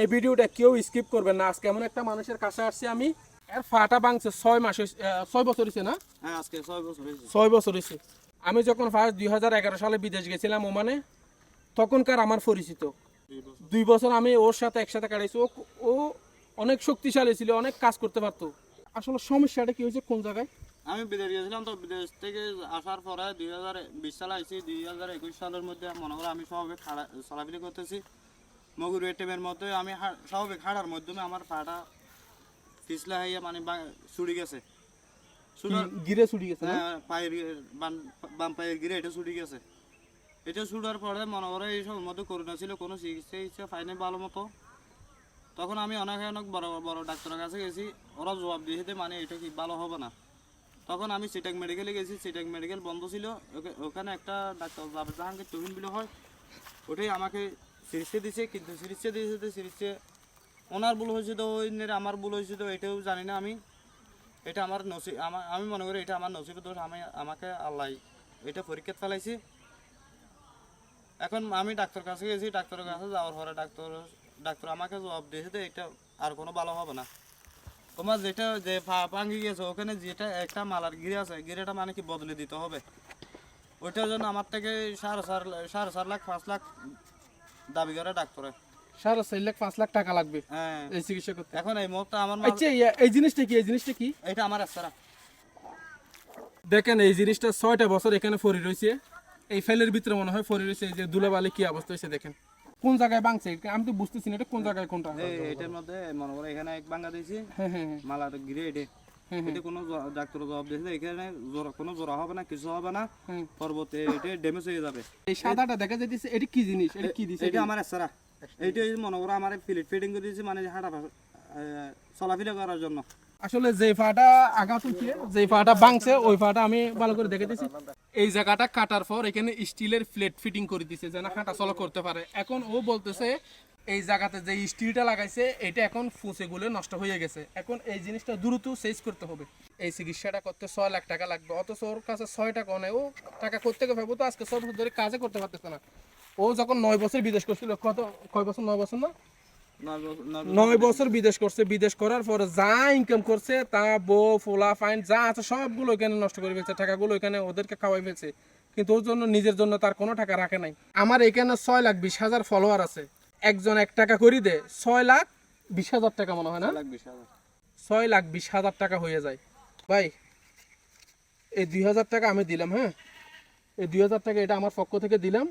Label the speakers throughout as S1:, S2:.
S1: এই ভিডিওটা কেউ স্কিপ করবেন না। আজকে এমন একটা মানুষের কাছে আসছি আমি। এর ফাটা ভাঙছে ছয় মাস ছয় বছর হয়েছে না?
S2: হ্যাঁ আজকে ছয় বছর হয়েছে
S1: ছয় বছর হয়েছে আমি যখন ফার্স্ট দুই হাজার এগারো সালে বিদেশ গেছিলাম ওমানে তখনকার আমার পরিচিত। দুই বছর আমি ওর সাথে একসাথে কাটাইছি। ও ও অনেক শক্তিশালী ছিল অনেক কাজ করতে পারতো। আসলে সমস্যাটা কি হয়েছে কোন জায়গায়?
S2: আমি বিদেশ গেছিলাম তো বিদেশ থেকে আসার পরে দুই হাজার বিশ সালে আইসি দুই হাজার একুশ সালের মধ্যে মনে করো আমি খাড়া চলাফেরি করতেছি। মগুর এটিএমের মধ্যে আমি স্বাভাবিক হাঁটার মাধ্যমে আমার পাটা পিছলা হইয়া মানে বা- ছুটি গেছে।
S1: গিরে ছুটি গেছে
S2: হ্যাঁ, পায়ের বাম- পায়ের গিরে এটা ছুটি গেছে। এটা ছুটার পরে মনে করো এই সব মধ্যে করোনা ছিল কোনো চিকিৎসা ইচ্ছা পাইনি ভালো মতো। তখন আমি অনেক অনেক বড় বড় ডাক্তারের কাছে গেছি ওরা জবাব দিয়েছে মানে এটা কি ভালো হবে না? তখন আমি সিটাক মেডিকেলে গেছি সিটাক মেডিকেল বন্ধ ছিল। ওখানে একটা ডাক্তার জাহাঙ্গীর তহিন বিলে হয় ওটাই আমাকে সিরিজে দিছে, কিন্তু সিরিজে দিয়েছে তো সিরিজে ওনার ভুল হয়েছে তো ওই আমার ভুল হয়েছে তো, এটাও জানি না আমি। এটা আমার নসিব আমার আমি মনে করি এটা আমার নসিবের দোষ, আমি, আমাকে আল্লাহ এটা পরীক্ষা ফেলাইছি। এখন আমি ডাক্তার কাছে গেছি ডাক্তারের কাছে যাওয়ার পরে ডাক্তার ডাক্তার আমাকে জবাব দিয়েছে তো, এটা আর কোনো ভালো হবে না। তোমার যেটা, যে ভাঙি গেছে, ওখানে যেটা একটা মালার গিরে আছে, গিরেটা মানে কি বদলে দিতে হবে। ওইটার জন্য আমার থেকে সাড়ে চার সাড়ে চার লাখ, পাঁচ লাখ দাবি করে ডাক্তারে।
S1: সাড়ে চার লাখ পাঁচ লাখ টাকা লাগবে
S2: হ্যাঁ।
S1: এই চিকিৎসা করতে।
S2: এখন এই মুহূর্তে আমার
S1: আচ্ছা এই জিনিসটা কি এই জিনিসটা কি?
S2: এটা আমার রাস্তারা
S1: দেখেন এই জিনিসটা ছয়টা বছর এখানে ফরি রয়েছে। এই ফেলের ভিতরে মনে হয় ফরি রয়েছে যে দুলাবালি কি অবস্থা হয়েছে দেখেন। কোন জায়গায় ভাঙছে? আমি তো বুঝতেছি না এটা কোন জায়গায় কোনটা
S2: এটার মধ্যে মনে করো এখানে এক বাঙ্গা দিয়েছি।
S1: হ্যাঁ হ্যাঁ
S2: মালার গিরে এটে কোনো ডাক্তার জবাব দিয়েছে এখানে কোনো জোড়া হবে না কিছু হবে না। এটা ড্যামেজ হয়ে যাবে।
S1: এই সাদাটা দেখা যাইতেছে এটা কি জিনিস? এটা কি দিছে
S2: এটা আমার এইটা মনে করো আমার ফিলিট ফিটিং করে দিয়েছি মানে হাঁটা চলাফেরা করার জন্য।
S1: আসলে যে ফাটা আগা তুলছে যে ফাটা ভাঙছে ওই ফাটা আমি ভালো করে দেখে দিছি এই জায়গাটা কাটার পর এখানে স্টিলের প্লেট ফিটিং করে দিছে যেন হাঁটা চলা করতে পারে। এখন ও বলতেছে এই জায়গাতে যে স্টিলটা লাগাইছে এটা এখন ফুসে গুলো নষ্ট হয়ে গেছে। এখন এই জিনিসটা দ্রুত চেঞ্জ করতে হবে। এই চিকিৎসাটা করতে ছয় লাখ টাকা লাগবে। অথচ ওর কাছে ছয় টাকা নেই। ও টাকা করতে গিয়ে তো আজকে ছয় বছর ধরে কাজে করতে পারতেছে না। ও যখন নয় বছর বিদেশ করছিল কত কয় বছর? নয় বছর না?
S2: নয় বছর
S1: বিদেশ করছে। বিদেশ করার পরে যা ইনকাম করছে তা বউ ফোলা ফাইন যা আছে সবগুলো এখানে নষ্ট করে ফেলছে। টাকাগুলো এখানে ওদেরকে খাওয়াই ফেলছে। কিন্তু ওর জন্য নিজের জন্য তার কোনো টাকা রাখে নাই। আমার এখানে ছয় লাখ বিশ হাজার ফলোয়ার আছে। একজন এক টাকা করি দে ছয় লাখ বিশ হাজার টাকা মনে হয় না। ছয় লাখ বিশ হাজার। টাকা হয়ে যায়। ভাই এই দুই হাজার টাকা আমি দিলাম হ্যাঁ? এই দুই হাজার টাকা এটা আমার পক্ষ থেকে দিলাম।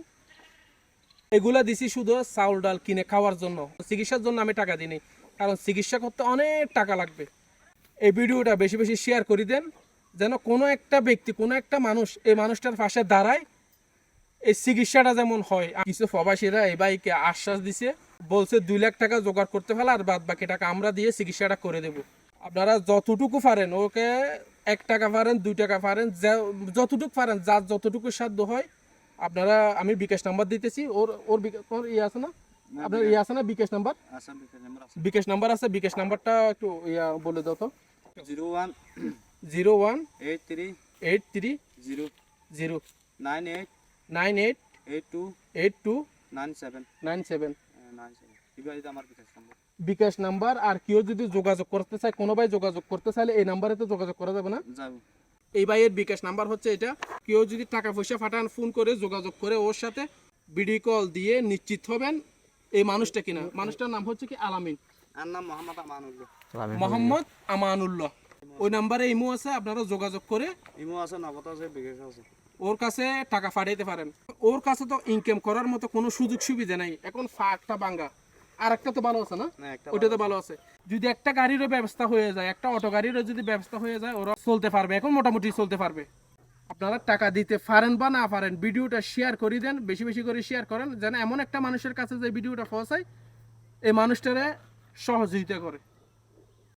S1: এগুলা দিছি শুধু চাউল ডাল কিনে খাওয়ার জন্য। চিকিৎসার জন্য আমি টাকা দিইনি কারণ চিকিৎসা করতে অনেক টাকা লাগবে। এই ভিডিওটা বেশি বেশি শেয়ার করে দেন যেন কোনো একটা ব্যক্তি কোনো একটা মানুষ এই মানুষটার পাশে দাঁড়ায় এই চিকিৎসাটা যেমন হয় কিছু প্রবাসীরা এই ভাইকে আশ্বাস দিছে বলছে দুই লাখ টাকা জোগাড় করতে ফেলে আর বাদ বাকি টাকা আমরা দিয়ে চিকিৎসাটা করে দেব। আপনারা যতটুকু পারেন ওকে এক টাকা পারেন দুই টাকা পারেন যতটুকু পারেন যার যতটুকু সাধ্য হয় আপনারা আমি বিকাশ নাম্বার দিতেছি ওর ওর বিকাশ ওর ইয়ে আছে না? আপনার ইয়ে আছে না বিকাশ নাম্বার?
S2: বিকাশ নাম্বার আছে।
S1: বিকাশ নাম্বার আছে বিকাশ নাম্বারটা একটু ইয়া বলে দাও তো।
S2: Zero one
S1: zero one
S2: eight three
S1: eight three
S2: zero
S1: zero.
S2: Nine eight
S1: nine eight
S2: eight two
S1: eight two
S2: nine seven
S1: nine seven
S2: nine seven. আমার বিকাশ নাম্বার।
S1: বিকাশ নাম্বার আর কেউ যদি যোগাযোগ করতে চায় কোনো ভাই যোগাযোগ করতে চাইলে এই নাম্বারে তো যোগাযোগ করা যাবে না।
S2: যাব।
S1: এই ভাইয়ের বিকাশ নাম্বার হচ্ছে এটা। কেউ যদি টাকা পয়সা ফাটান ফোন করে যোগাযোগ করে ওর সাথে ভিডিও কল দিয়ে নিশ্চিত হবেন এই মানুষটা কিনা। মানুষটার নাম হচ্ছে কি? আলামিন।
S2: আর নাম মোহাম্মদ আমানুল্লাহ।
S1: মোহাম্মদ আমানুল্লাহ। ওই নাম্বারে ইমো আছে আপনারা যোগাযোগ করে
S2: ইমো আছে নগদ আছে বিকাশ আছে।
S1: ওর কাছে টাকা পাঠাইতে পারেন। ওর কাছে তো ইনকাম করার মতো কোনো সুযোগ সুবিধা নাই। এখন ফাঁকটা বাঙ্গা আর একটা তো ভালো আছে না? ওটা তো ভালো আছে। যদি একটা গাড়িরও ব্যবস্থা হয়ে যায় একটা অটো গাড়িরও যদি ব্যবস্থা হয়ে যায় ওরা চলতে পারবে। এখন মোটামুটি চলতে পারবে। আপনারা টাকা দিতে পারেন বা না পারেন ভিডিওটা শেয়ার করে দেন বেশি বেশি করে শেয়ার করেন যেন এমন একটা মানুষের কাছে যে ভিডিওটা পৌঁছায় এই মানুষটারে সহযোগিতা করে।